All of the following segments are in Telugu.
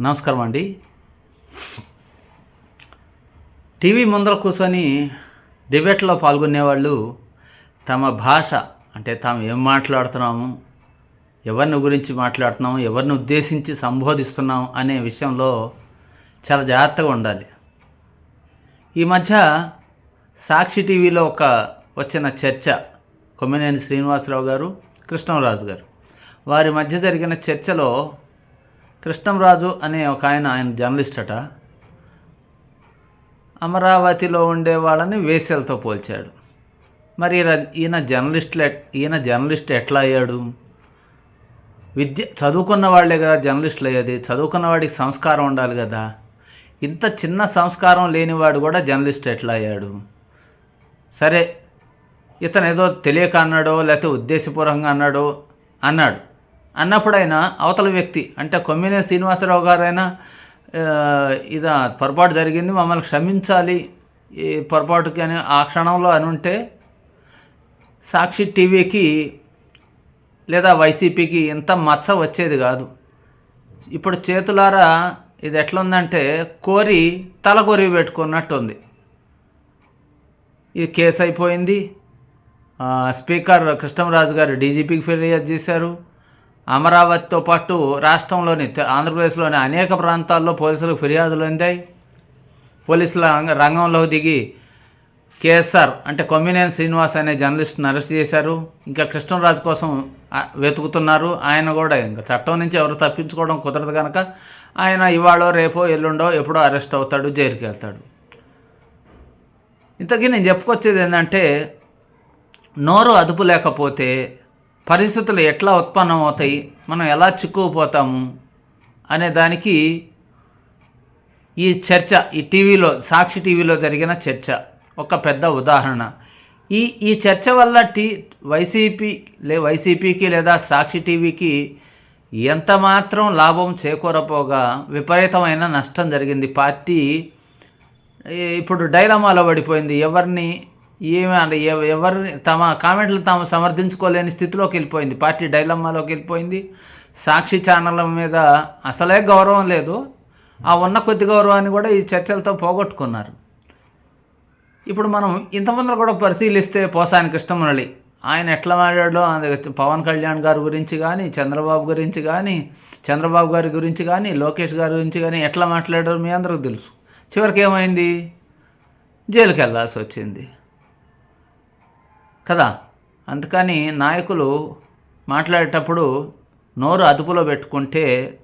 నమస్కారం అండి. టీవీ ముందర కూర్చొని డిబేట్లో పాల్గొనేవాళ్ళు తమ భాష అంటే తాము ఏం మాట్లాడుతున్నాము ఎవరిని గురించి మాట్లాడుతున్నాము ఎవరిని ఉద్దేశించి సంబోధిస్తున్నాం అనే విషయంలో చాలా జాగ్రత్తగా ఉండాలి. ఈ మధ్య సాక్షి టీవీలో ఒక వచ్చిన చర్చ కొమ్మినేని శ్రీనివాసరావు గారు కృష్ణరాజు గారు. వారి మధ్య జరిగిన చర్చలో కృష్ణంరాజు అనే ఒక ఆయన ఆయన జర్నలిస్ట్ అట. అమరావతిలో ఉండే వాళ్ళని వేసెలతో పోల్చాడు. మరి ఈయన- ఈయన జర్నలిస్టులు ఎట్- ఈయన జర్నలిస్ట్ ఎట్లా అయ్యాడు? విద్య చదువుకున్న వాళ్ళే కదా జర్నలిస్టులు అయ్యేది. చదువుకున్న వాడికి సంస్కారం ఉండాలి కదా. ఇంత చిన్న సంస్కారం లేనివాడు కూడా జర్నలిస్ట్ ఎట్లా అయ్యాడు? సరే ఇతను ఏదో తెలియక అన్నాడో లేకపోతే ఉద్దేశపూర్వకంగా అన్నాడో అన్నాడు. అన్నప్పుడైనా అవతల వ్యక్తి అంటే కొమ్మినేని శ్రీనివాసరావు గారైనా ఇది పొరపాటు జరిగింది మమ్మల్ని క్షమించాలి ఈ పొరపాటుకి అని ఆ క్షణంలో అని ఉంటే సాక్షి టీవీకి లేదా వైసీపీకి ఇంత మచ్చ వచ్చేది కాదు. ఇప్పుడు చేతులారా ఇది ఎట్లుందంటే కోరి తల కొరి పెట్టుకున్నట్టు ఉంది ఇది కేసు అయిపోయింది. స్పీకర్ కృష్ణంరాజు గారు డీజీపీకి ఫిర్యాదు చేశారు. అమరావతితో పాటు రాష్ట్రంలోని ఆంధ్రప్రదేశ్లోని అనేక ప్రాంతాల్లో పోలీసులకు ఫిర్యాదులు అందాయి. పోలీసుల రంగంలో దిగి కేఎస్ఆర్ అంటే కొమ్మినేని శ్రీనివాస్ అనే జర్నలిస్ట్ని అరెస్ట్ చేశారు. ఇంకా కృష్ణరాజు కోసం వెతుకుతున్నారు. ఆయన కూడా ఇంకా చట్టం నుంచి ఎవరు తప్పించుకోవడం కుదరదు కనుక ఆయన ఇవాళో రేపో ఎల్లుండో ఎప్పుడో అరెస్ట్ అవుతాడు జైలుకి వెళ్తాడు. ఇంతకీ నేను చెప్పుకొచ్చేది ఏంటంటే నోరు అదుపు లేకపోతే పరిస్థితులు ఎట్లా ఉత్పన్నం అవుతాయి? మనం ఎలా చిక్కుకుపోతాము? అనే దానికి ఈ చర్చ ఈ టీవీలో సాక్షి టీవీలో జరిగిన చర్చ. ఒక పెద్ద ఉదాహరణ. ఈ ఈ చర్చ వల్ల టీ వైసీపీ లే వైసీపీకి లేదా సాక్షి టీవీకి ఎంత మాత్రం లాభం చేకూరపోగా విపరీతమైన నష్టం జరిగింది. పార్టీ ఇప్పుడు డైలమాలో పడిపోయింది. ఎవరిని ఏమి అంటే ఎవరు తమ కామెంట్లు తాము సమర్థించుకోలేని స్థితిలోకి వెళ్ళిపోయింది. పార్టీ డైలమ్మాలోకి వెళ్ళిపోయింది. సాక్షి ఛానళ్ళ మీద అసలే గౌరవం లేదు. ఆ ఉన్న కొద్ది గౌరవాన్ని కూడా ఈ చర్చలతో పోగొట్టుకున్నారు. ఇప్పుడు మనం ఇంతమంది కూడా పరిశీలిస్తే పోసాని కృష్ణమురళి ఆయన ఎట్లా మాట్లాడో అది పవన్ కళ్యాణ్ గారి గురించి కానీ చంద్రబాబు గురించి కానీ చంద్రబాబు గారి గురించి కానీ లోకేష్ గారి గురించి కానీ ఎట్లా మాట్లాడారో మీ అందరికి తెలుసు. చివరికి ఏమైంది? జైలుకి వెళ్ళాల్సి వచ్చింది. కదా? అందుకని నాయకులు మాట్లాడేటప్పుడు నోరు అదుపులో పెట్టుకుంటే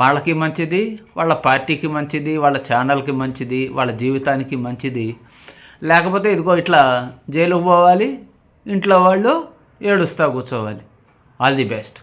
వాళ్ళకి మంచిది వాళ్ళ పార్టీకి మంచిది వాళ్ళ ఛానల్కి మంచిది వాళ్ళ జీవితానికి మంచిది. లేకపోతే ఇదిగో ఇట్లా జైలుకు పోవాలి ఇంట్లో వాళ్ళు ఏడుస్తా కూర్చోవాలి. All the best.